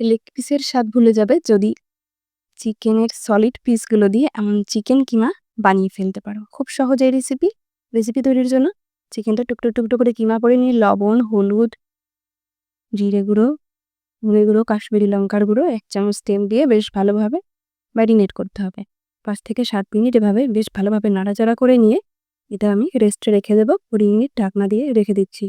Leg পিসের স্বাদ ভুলে যাবে যদি চিকেনের সলিড পিসগুলো দিয়ে এমন চিকেন কিমা বানিয়ে ফেলতে পারো। খুব সহজ এই রেসিপি রেসিপি তৈরির জন্য চিকেনটা টুকটো টুকটো করে কিমা করে নিয়ে লবণ, হলুদ, জিরে গুঁড়ো, ধনে গুঁড়ো, কাশ্মীরি লঙ্কার গুঁড়ো, এক চামচ তেল দিয়ে বেশ ভালোভাবে ম্যারিনেট করতে হবে। পাঁচ থেকে সাত মিনিট এভাবে বেশ ভালোভাবে নাড়াচাড়া করে নিয়ে এটা আমি রেস্টে রেখে দেবো। কুড়ি মিনিট ঢাকনা দিয়ে রেখে দিচ্ছি।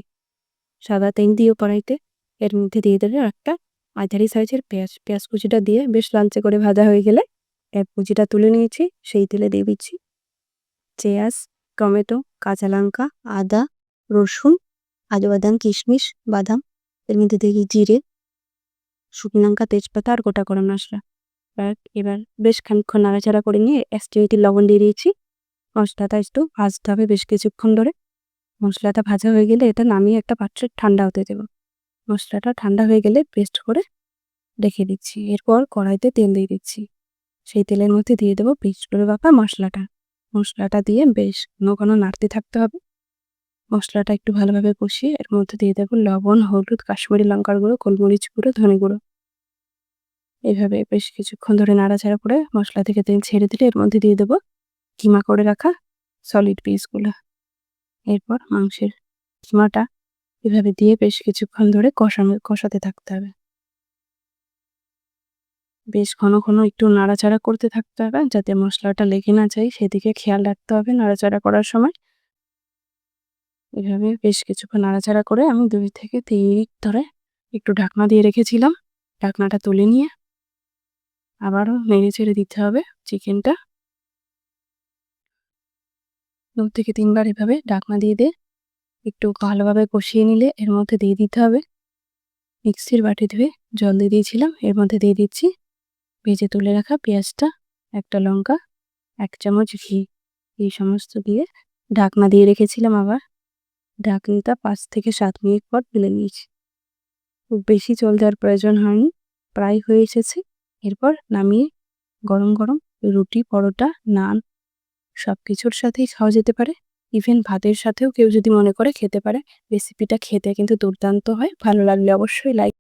সাদা তেল দিয়ে কড়াইতে এর মধ্যে দিয়ে দেবে একটা মাঝারি সাইজের পেঁয়াজ পেঁয়াজ কুচিটা দিয়ে বেশ লালচে করে ভাজা হয়ে গেলে এক কুচিটা তুলে নিয়েছি, সেই তেলে দিয়ে দিচ্ছি পেঁয়াজ টমেটো, কাঁচা লঙ্কা, আদা, রসুন কাজু বাদাম কিশমিশ, বাদাম, এর মধ্যে দেখি জিরে, শুকনো লঙ্কা, তেজপাতা আর গোটা গরম মশলা। এবার এবার বেশ খানিক্ষণ নাড়াচাড়া করে নিয়ে চিমটি লবণ দিয়ে দিয়েছি। মশলাটা একটু ভাজতে হবে বেশ কিছুক্ষণ ধরে। মশলাটা ভাজা হয়ে গেলে এটা নামিয়ে একটা পাত্রে ঠান্ডা হতে দেবো। মশলাটা ঠান্ডা হয়ে গেলে পেস্ট করে রেখে দিচ্ছি। এরপর কড়াইতে তেল দিয়ে দিচ্ছি। সেই তেলের মধ্যে দিয়ে দেবো পেস্ট করে রাখা মশলাটা। মশলাটা দিয়ে বেশ ঘন ঘন নাড়তে থাকতে হবে। মশলাটা একটু ভালোভাবে কষিয়ে এর মধ্যে দিয়ে দেবো লবণ, হলুদ, কাশ্মীরি লঙ্কার গুঁড়ো, গোলমরিচ গুঁড়ো, ধনে গুঁড়ো। এইভাবে বেশ কিছুক্ষণ ধরে নাড়াচাড়া করে মশলা থেকে তেল ছেড়ে দিলে এর মধ্যে দিয়ে দেবো কিমা করে রাখা সলিড পিসগুলো। এরপর মাংসের কিমাটা এভাবে দিয়ে বেশ কিছুক্ষণ ধরে কষানো, কষাতে থাকতে হবে। বেশ ঘন ঘন একটু নাড়াচাড়া করতে থাকতে হবে, যাতে মশলাটা লেগে না যায়। সেদিকে খেয়াল রাখতে হবে নাড়াচাড়া করার সময়। এভাবে বেশ কিছুক্ষণ নাড়াচাড়া করে আমি দুই থেকে তিন মিনিট ধরে একটু ঢাকনা দিয়ে রেখেছিলাম। ঢাকনাটা তুলে নিয়ে আবারও নেড়ে ছেড়ে দিতে হবে চিকেনটা। দু থেকে তিনবার এভাবে ঢাকনা দিয়ে দিয়ে একটু ভালোভাবে কষিয়ে নিলে এর মধ্যে দিয়ে দিতে হবে। মিক্সির বাটি ধুয়ে জল দিয়ে দিয়েছিলাম, এর মধ্যে দিয়ে দিচ্ছি। ভেজে তুলে রাখা পেঁয়াজটা, একটা লঙ্কা, এক চামচ ঘি, এই সমস্ত দিয়ে ঢাকনা দিয়ে রেখেছিলাম আবার। ঢাকনিটা পাঁচ থেকে সাত মিনিট পর তুলে নিয়েছি। খুব বেশি জল দেওয়ার প্রয়োজন হয়নি, প্রায় হয়ে এসেছে। এরপর নামিয়ে গরম গরম রুটি, পরোটা, নান সব কিছুর সাথেই খাওয়া যেতে পারে। ইভেন ভাতের সাথেও কেউ যদি মনে করে খেতে পারে, রেসিপিটা খেতে কিন্তু দুর্দান্ত হয়। ভালো লাগলে অবশ্যই লাইক